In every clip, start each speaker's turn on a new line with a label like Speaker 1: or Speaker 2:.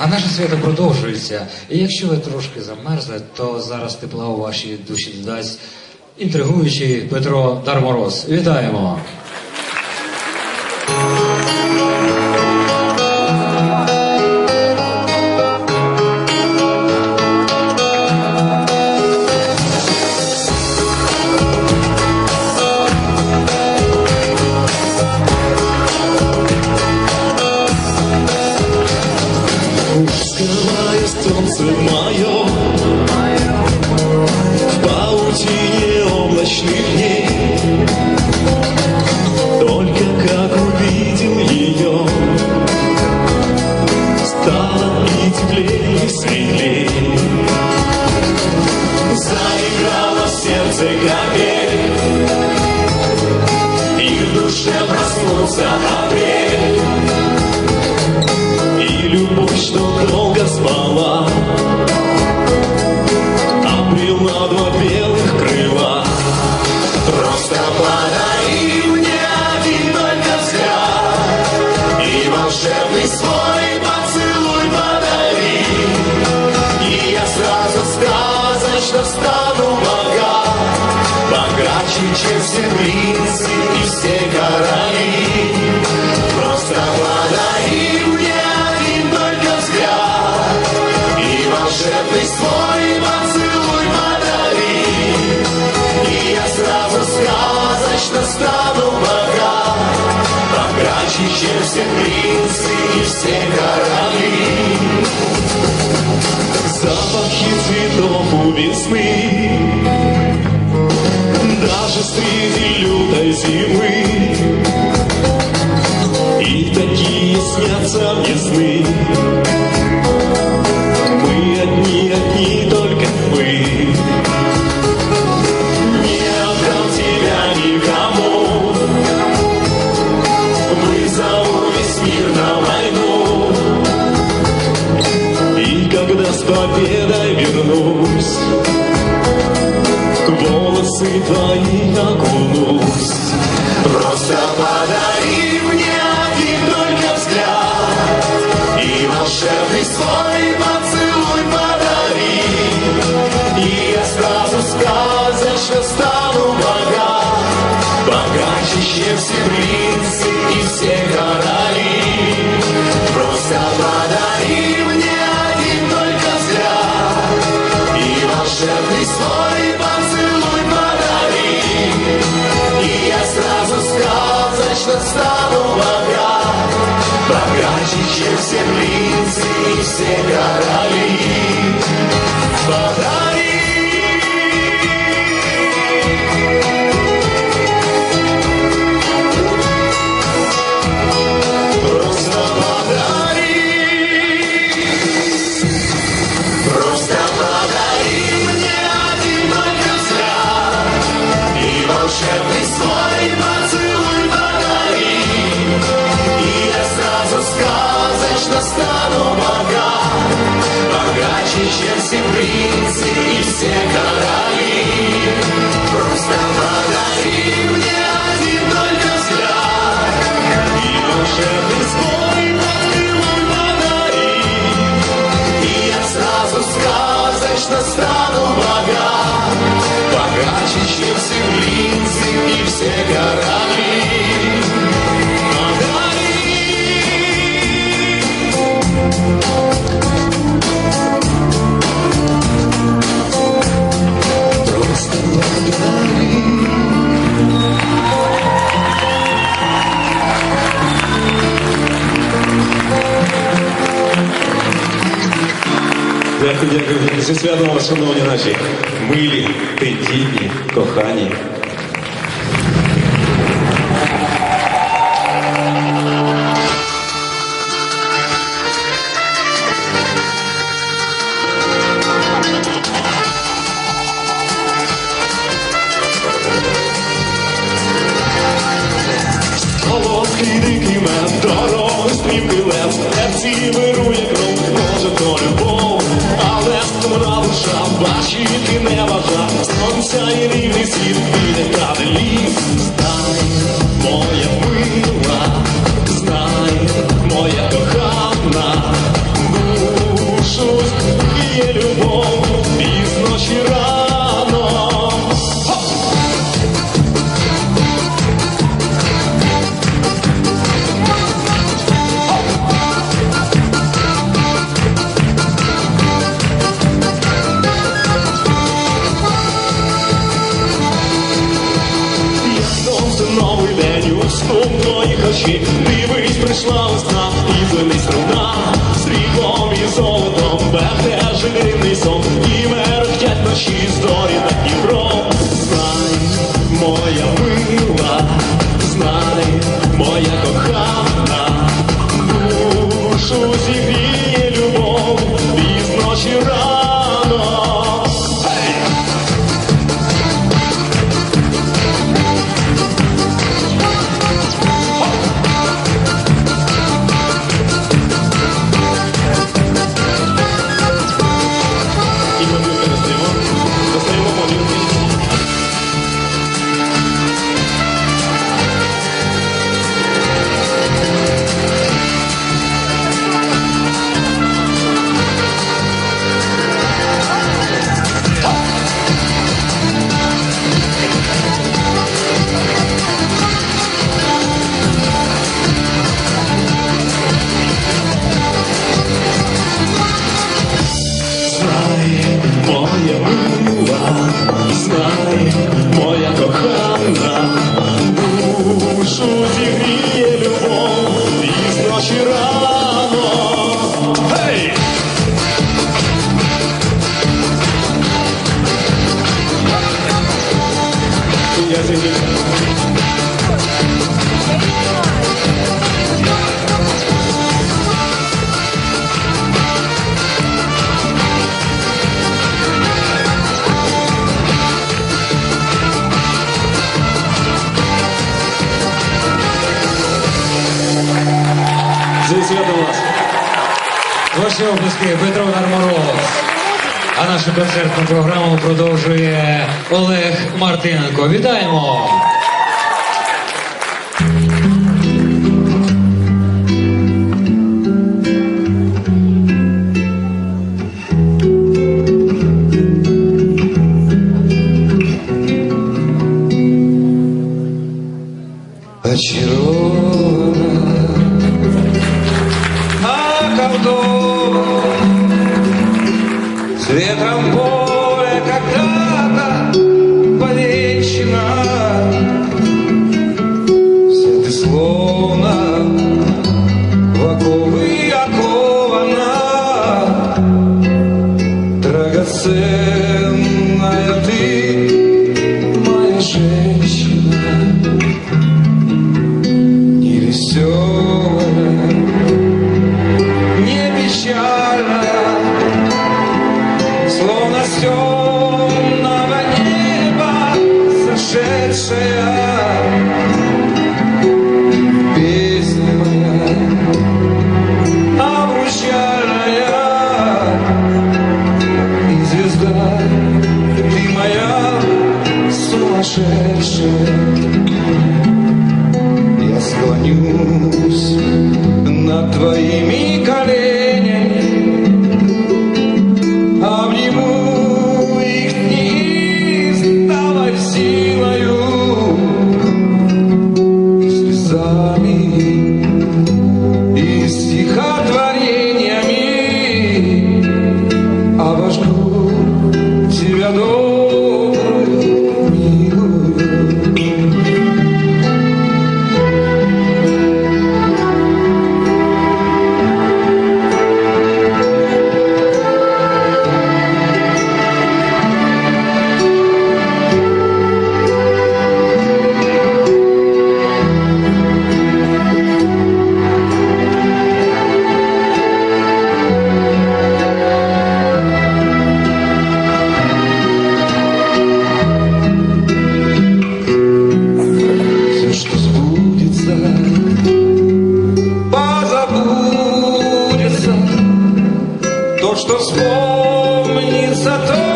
Speaker 1: А наше свято продовжується. І якщо ви трошки замерзли, то зараз тепла у вашій душі додасть інтригуючий Петро Дармороз. Вітаємо!
Speaker 2: Стану богат, богаче, чем все принцы и все короли. Просто подари мне один только взгляд И волшебный свой поцелуй подари И я сразу сказочно стану богат Богаче, чем все принцы и все короли Запахи цветов у весны Чем все принцы и все короли Просто подари мне один только взгляд. И волшебный свой поцелуй подари. И я сразу сказочно стану богат Богаче, чем все принцы и все короли Чем все принцы и все короли Просто подари мне один только взгляд И волшебный свой поцелуй подари и я сразу сказочно стану богат Богаче, чем все принцы и все короли Подари
Speaker 3: дякую. Зі святом вас, шановні наші милі, тендітні, кохані.
Speaker 2: slow time.
Speaker 4: Ваші обласки Петро Нармороз. А нашу концертну програму продовжує Олег Мартиненко. Вітаємо!
Speaker 5: что вспомнится то,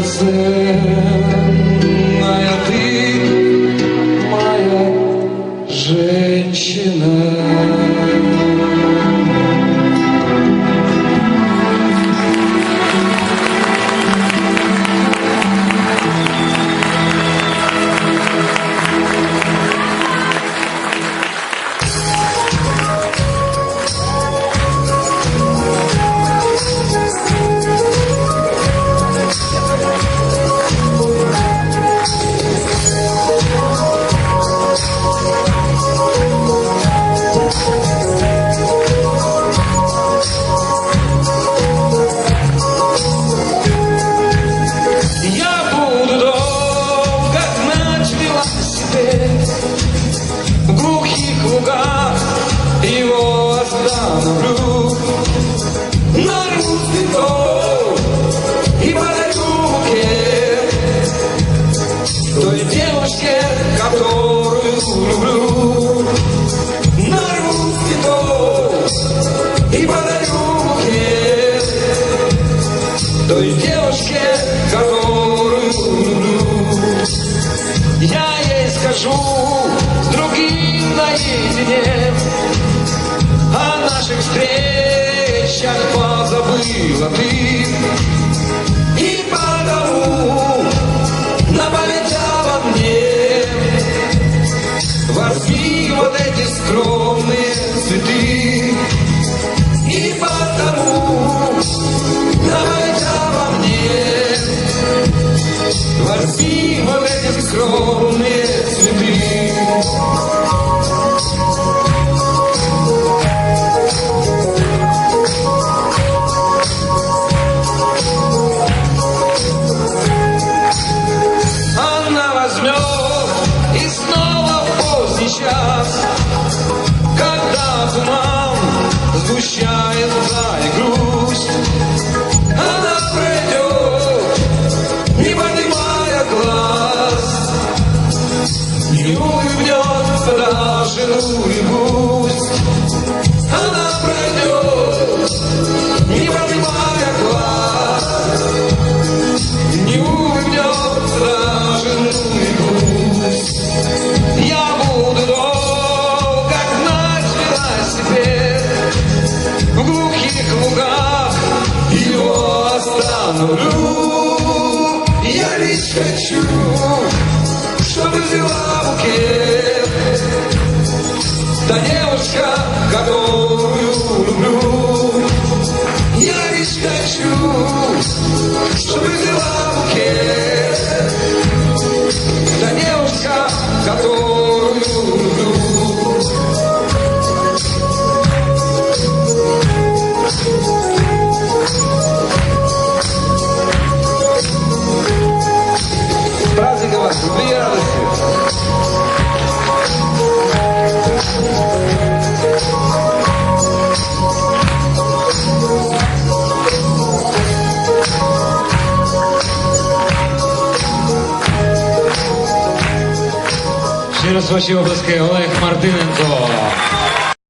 Speaker 5: драгоценная ты, моя женщина.
Speaker 4: Наедине О наших встречах позабыла ты. И потому на память обо мне. Возьми вот эти скромные цветы. И потому на память обо мне. Возьми вот эти скромные цветы Не улыбнется даже ну и пусть Она пройдет, не поднимая глаз не ну и пусть. Я буду долго гнать велосипед В глухих лугах его остановлю Я лишь хочу, взяла букет Та девушка,
Speaker 1: Ще раз ваші обласки Олег Мартиненко.